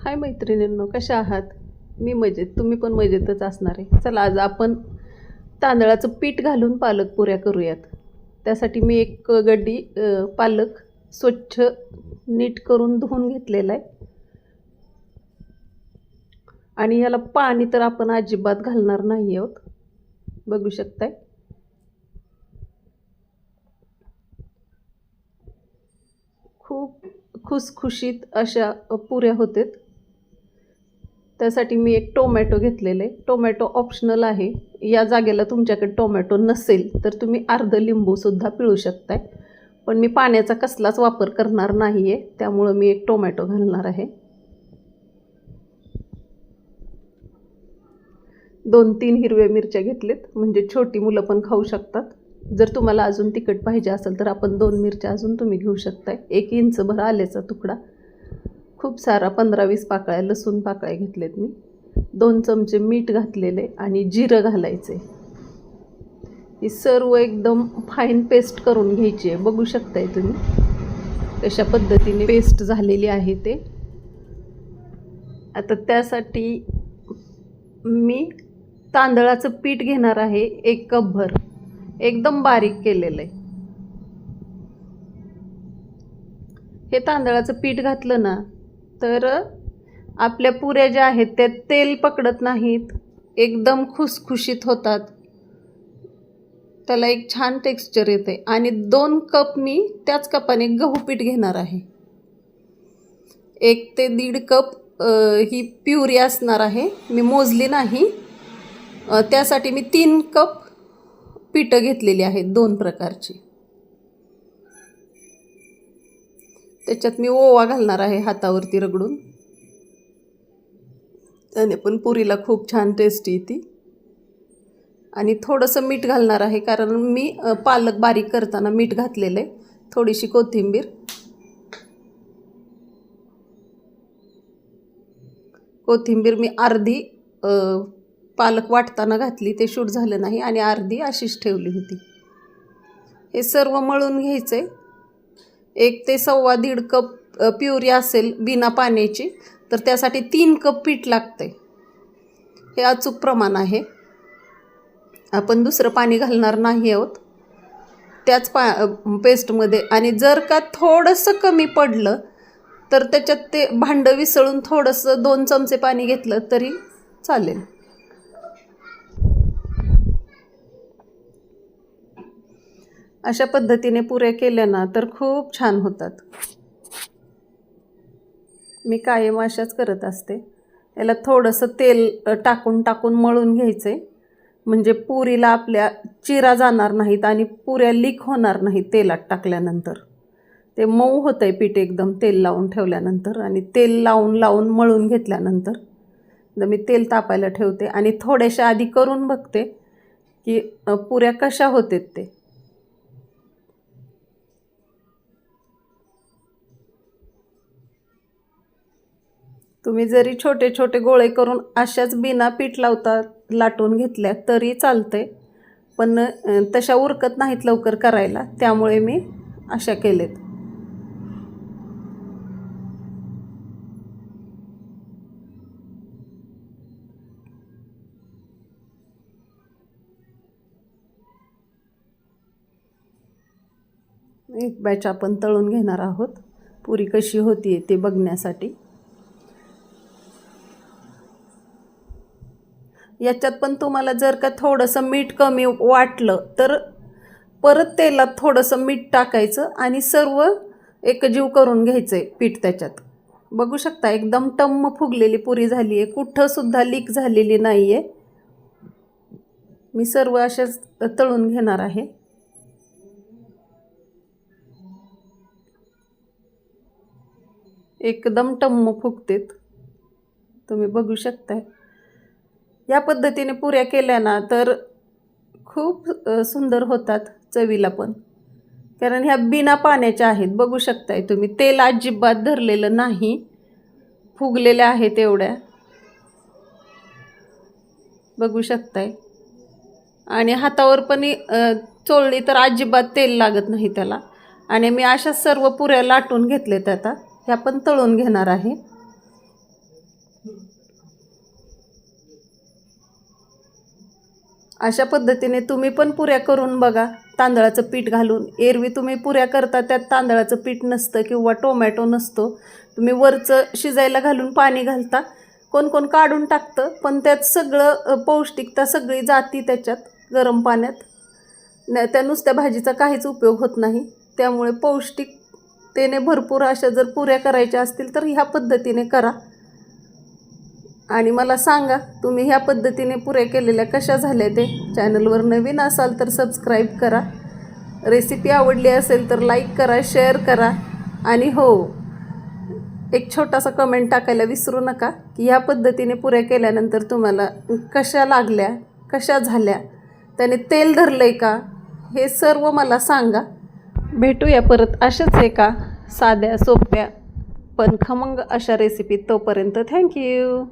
हाय मैत्रिणींनो कशा आहात? मी मजेत. तुम्ही पण मजेतच असणार आहे. चला आज आपण तांदळाचं पीठ घालून पालक पुऱ्या करूयात. त्यासाठी मी एक गड्डी पालक स्वच्छ नीट करून धुवून घेतलेला आहे. आणि ह्याला पाणी तर आपण अजिबात घालणार नाही आहोत. बघू शकताय. खूप खुसखुशीत अशा पुऱ्या होतात त्यासाठी मी एक टोमॅटो घेतलेले. टोमॅटो ऑप्शनल आहे. या जागेला तुमच्याकडे टोमॅटो नसेल तर तुम्ही अर्ध लिंबूसुद्धा पिळू शकताय. पण मी पाण्याचा कसलाच वापर करणार नाही आहे त्यामुळं मी एक टोमॅटो घालणार आहे. दोन तीन हिरव्या मिरच्या घेतलेत म्हणजे छोटी मुलं पण खाऊ शकतात. जर तुम्हाला अजून तिखट पाहिजे असेल तर आपण दोन मिरच्या अजून तुम्ही घेऊ शकताय. एक इंचभर आल्याचा तुकडा. खूप सारा पंधरा वीस पाकळ्या लसूण पाकळ्या घेतलेत मी. दोन चमचे मीठ घातलेले आणि जिरं घालायचे ही सर्व एकदम फाईन पेस्ट करून घ्यायची आहे बघू शकताय तुम्ही. कशा पद्धतीने पेस्ट झालेली आहे ते. आता त्यासाठी मी तांदळाचं पीठ घेणार आहे एक कपभर एकदम बारीक केलेलं आहे हे तांदळाचं पीठ घातलं ना तर आपल्या पुऱ्या ज्या आहेत त्या तेल पकडत नाहीत. एकदम खुसखुशीत होतात. त्याला एक छान टेक्स्चर येते आणि दोन कप मी त्याच कपाने गहू पीठ घेणार आहे. एक ते दीड कप ही प्युरी असणार आहे. मी मोजली नाही. त्यासाठी मी तीन कप पिठं घेतलेली आहेत दोन प्रकारची. त्याच्यात मी ओवा घालणार आहे हातावरती रगडून. त्याने पण पुरीला खूप छान टेस्टी येते. आणि थोडंसं मीठ घालणार आहे कारण मी पालक बारीक करताना मीठ घातलेलं आहे थोडीशी कोथिंबीर. कोथिंबीर मी अर्धी पालक वाटताना घातली ते शूट झालं नाही आणि अर्धी अशीच ठेवली होती. हे सर्व मळून घ्यायचं आहे एक ते सव्वा दीड कप प्युरी असेल बिना पाण्याची तर त्यासाठी तीन कप पीठ लागते हे अचूक प्रमाण आहे. आपण दुसरं पाणी घालणार नाही आहोत. त्याच पा पेस्टमध्ये आणि जर का थोडंसं कमी पडलं तर त्याच्यात ते भांडं विसळून थोडंसं दोन चमचे पाणी घेतलं तरी चालेल. अशा पद्धतीने पुऱ्या केल्या ना तर खूप छान होतात. मी कायम अशाच करत असते. याला थोडंसं तेल टाकून टाकून मळून घ्यायचं आहे म्हणजे पुरीला आपल्या चिरा जाणार नाहीत आणि पुऱ्या लीक होणार नाहीत तेलात टाकल्यानंतर. ते मऊ होतं आहे पीठ एकदम तेल लावून ठेवल्यानंतर आणि तेल लावून लावून मळून घेतल्यानंतर. तर मी तेल तापायला ठेवते आणि थोड्याशा आधी करून बघते की पुऱ्या कशा होतात ते. तुम्ही जरी छोटे छोटे गोळे करून अशाच बिना पीठ लावता लाटून घेतल्या तरी चालते पण तशा उरकत नाहीत लवकर करायला. त्यामुळे मी अशा केलेत. एक बॅच आपण तळून घेणार आहोत. पुरी कशी होती ते बघण्यासाठी. याच्यात पण तुम्हाला जर का थोडंसं मीठ कमी वाटलं तर परत तेलात थोडंसं मीठ टाकायचं आणि सर्व एकजीव करून घ्यायचं आहे पीठ त्याच्यात. बघू शकता एकदम टम्म फुगलेली पुरी झाली आहे कुठंसुद्धा लीक झालेली नाही आहे मी सर्व अशाच तळून घेणार आहे. एकदम टम्म फुगतेत. तुम्ही बघू शकताय. या पद्धतीने पुऱ्या केल्या ना तर खूप सुंदर होतात चवीला पण. कारण ह्या बिना पाण्याच्या आहेत बघू शकताय तुम्ही. तेल अजिबात धरलेलं नाही. फुगलेल्या आहेत एवढ्या. बघू शकताय. आणि हातावर पण चोळली तर अजिबात तेल लागत नाही त्याला. आणि मी अशा सर्व पुऱ्या लाटून घेतल्यात आता. ह्या पण तळून घेणार आहे. अशा पद्धतीने तुम्ही पण पुऱ्या करून बघा. तांदळाचं पीठ घालून. एरवी तुम्ही पुऱ्या करता त्यात तांदळाचं पीठ नसतं किंवा टोमॅटो नसतो. तुम्ही वरचं शिजायला घालून पाणी घालता. कोण कोण काढून टाकतं पण त्यात सगळं पौष्टिकता सगळी जाती त्याच्यात गरम पाण्यात. न त्या नुसत्या भाजीचा काहीच उपयोग होत नाही. त्यामुळे पौष्टिकतेने भरपूर अशा जर पुऱ्या करायच्या असतील तर ह्या पद्धतीने करा. आणि मला सांगा तुम्ही ह्या पद्धतीने पुऱ्या केलेल्या कशा झाल्या ते? चॅनलवर नवीन असाल तर सबस्क्राईब करा. रेसिपी आवडली असेल तर लाईक करा शेअर करा. आणि हो एक छोटासा कमेंट टाकायला विसरू नका की ह्या पद्धतीने पुऱ्या केल्यानंतर तुम्हाला कशा लागल्या कशा झाल्या त्याने तेल धरलं आहे का? हे सर्व मला सांगा. भेटूया परत अशाच एका साध्या सोप्या पण खमंग अशा रेसिपी तोपर्यंत. थँक्यू